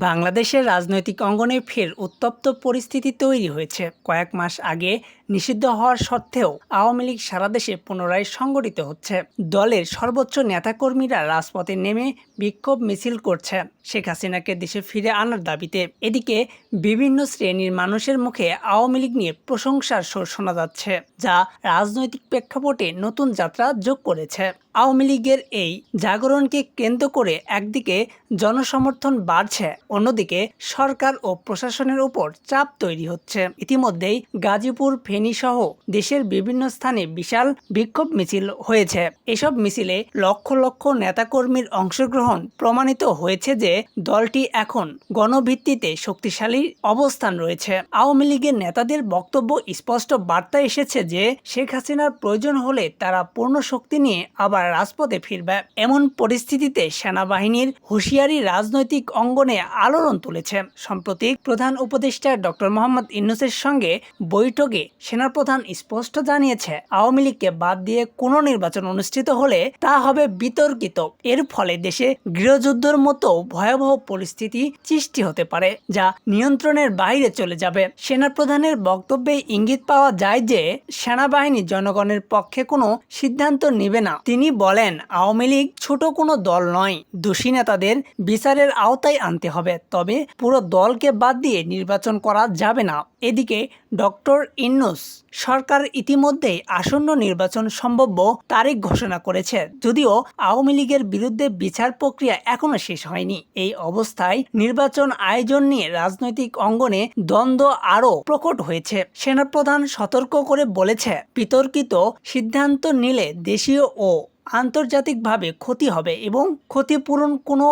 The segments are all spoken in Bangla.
বাংলাদেশের রাজনৈতিক অঙ্গনে ফের উত্তপ্ত পরিস্থিতি তৈরি হয়েছে। কয়েক মাস আগে নিষিদ্ধ হওয়ার সত্ত্বেও আওয়ামী লীগ সারা দেশে পুনরায় সংগঠিত হচ্ছে। দলের সর্বোচ্চ নেতাকর্মীরা রাজপথে নেমে বিক্ষোভ মিছিল করছে। শেখ হাসিনাকে দেশে ফিরে আনার দাবিতে এদিকে বিভিন্ন শ্রেণির মানুষের মুখে আওয়ামী লীগ নিয়ে প্রশংসার সুর শোনা যাচ্ছে, যা রাজনৈতিক প্রেক্ষাপটে নতুন যাত্রা যোগ করেছে। আওয়ামী লীগের এই জাগরণকে কেন্দ্র করে একদিকে জনসমর্থন বাড়ছে অন্যদিকে সরকার ও প্রশাসনের উপর চাপ তৈরি হচ্ছে। ইতিমধ্যেই গাজীপুর ফেনী সহ দেশের বিভিন্ন স্থানে বিশাল বিক্ষোভ মিছিল হয়েছে। এসব মিছিলে লক্ষ লক্ষ নেতাকর্মীর অংশগ্রহণ প্রমাণিত হয়েছে যে দলটি এখন গণভিত্তিতে শক্তিশালী অবস্থান রয়েছে। আওয়ামী লীগের নেতাদের বক্তব্য স্পষ্ট বার্তা এসেছে যে শেখ হাসিনার প্রয়োজন হলে তারা পূর্ণ শক্তি নিয়ে আবার রাজপথে ফিরবে। এমন পরিস্থিতিতে সেনাবাহিনীর হুঁশিয়ারি রাজনৈতিক অঙ্গনে আলোড়ন তুলেছে। সম্প্রতি প্রধান উপদেষ্টা ডক্টর মোহাম্মদ ইন্নুসের সঙ্গে বৈঠকে সেনাপ্রধান স্পষ্ট জানিয়েছে, আওয়ামী লীগকে বাদ দিয়ে কোনো নির্বাচন অনুষ্ঠিত হলে তা হবে বিতর্কিত। এর ফলে দেশে গৃহযুদ্ধের মতো ভয়াবহ পরিস্থিতি সৃষ্টি হতে পারে, যা নিয়ন্ত্রণের বাইরে চলে যাবে। সেনাপ্রধানের বক্তব্যে ইঙ্গিত পাওয়া যায় যে, সেনাবাহিনী জনগণের পক্ষে কোনো সিদ্ধান্ত নেবে না। তিনি বলেন, আওয়ামী লীগ ছোট কোনো দল নয়। দোষী নেতাদের বিচারের আওতায় আনতে হবে। তবে পুরো দলকে বাদ দিয়ে নির্বাচন করা যাবে না। এদিকে ডক্টর ইন্নুস সরকার ইতিমধ্যেই আসন্ন নির্বাচন সম্ভাব্য তারিখ ঘোষণা করেছে। যদিও আওয়ামী লীগের বিরুদ্ধে বিচার প্রক্রিয়া এখনও শেষ হয়নি। এই অবস্থায় নির্বাচন আয়োজন নিয়ে রাজনৈতিক অঙ্গনে দ্বন্দ্ব আরও প্রকট হয়েছে। সেনাপ্রধান সতর্ক করে বলেছে, বিতর্কিত সিদ্ধান্ত নিলে দেশীয় ও আন্তর্জাতিকভাবে ক্ষতি হবে এবং ক্ষতিপূরণ কোনো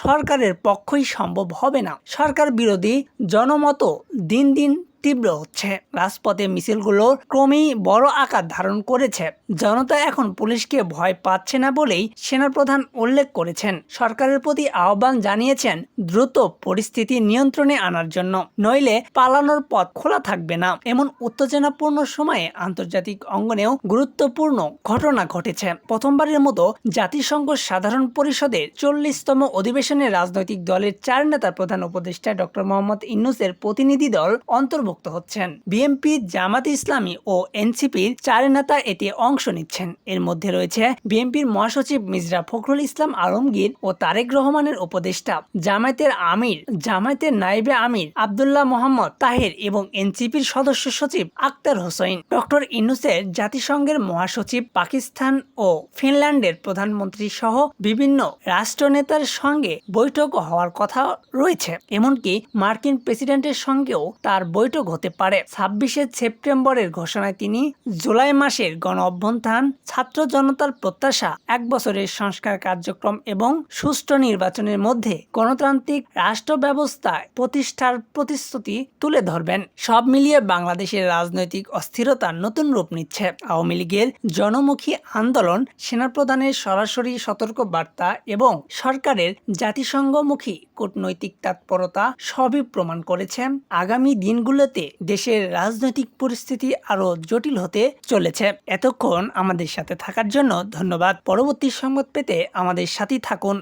সরকারের পক্ষই সম্ভব হবে না। সরকার বিরোধী জনমত দিন দিন তীব্র হচ্ছে। রাজপথে মিছিলগুলো ক্রমেই বড় আকার ধারণ করেছে। জনতা এখন পুলিশকে ভয় পাচ্ছে না বলেই সেনাপ্রধান উল্লেখ করেছেন। সরকারের প্রতি আহ্বান জানিয়েছেন দ্রুত পরিস্থিতি নিয়ন্ত্রণে আনার জন্য। নইলে পালানোর পথ খোলা থাকবে না। এমন উত্তেজনাপূর্ণ সময়ে আন্তর্জাতিক অঙ্গনেও গুরুত্বপূর্ণ ঘটনা ঘটেছে। প্রথমবারের মতো জাতিসংঘ সাধারণ পরিষদের চল্লিশতম অধিবেশনে রাজনৈতিক দলের চার নেতার প্রধান উপদেষ্টা ডক্টর মোহাম্মদ ইন্নুসের প্রতিনিধি দল অন্তর্ভুক্ত হচ্ছেন। বিএনপি, জামাত ইসলামী ও এনসিপির চার নেতা এতে অংশ নিচ্ছেন। এর মধ্যে রয়েছে বিএনপির মহাসচিব মির্জা ফখরুল ইসলাম আলমগীর ও তারেক রহমানের উপদেষ্টা, জামায়াতের আমির, জামায়াতের নাইবে আমির আবদুল্লাহ মোহাম্মদ তাহের এবং এনসিপির সদস্য সচিব আক্তার হোসেন। ডক্টর ইনুসের জাতিসংঘের মহাসচিব পাকিস্তান ও ফিনল্যান্ডের প্রধানমন্ত্রী সহ বিভিন্ন রাষ্ট্রনেতার সঙ্গে বৈঠক হওয়ার কথা রয়েছে। এমনকি মার্কিন প্রেসিডেন্টের সঙ্গেও তার বৈঠক হতে পারে। ছাব্বিশে সেপ্টেম্বরের ঘোষণায় তিনি জুলাই মাসের গণ অভ্যন্থান ছাত্র জনতার প্রত্যাশা, এক বছরের সংস্কার কার্যক্রম এবং সুষ্ঠু নির্বাচনের মধ্যে গণতান্ত্রিক রাষ্ট্র ব্যবস্থায় প্রতিষ্ঠার প্রতিশ্রুতি তুলে ধরবেন। সব মিলিয়ে বাংলাদেশের রাজনৈতিক অস্থিরতা নতুন রূপ নিচ্ছে। আওয়ামী লীগের জনমুখী আন্দোলন, সেনাপ্রধানের সরাসরি সতর্ক বার্তা এবং সরকারের জাতিসংঘমুখী কূটনৈতিক তৎপরতা সবই প্রমাণ করেছেন। আগামী দিনগুলোতে দেশের রাজনৈতিক পরিস্থিতি আরও জটিল হতে চলেছে। এতক্ষণ আমাদের সাথে থাকার জন্য ধন্যবাদ। পরবর্তী সংবাদ পেতে আমাদের সাথেই থাকুন।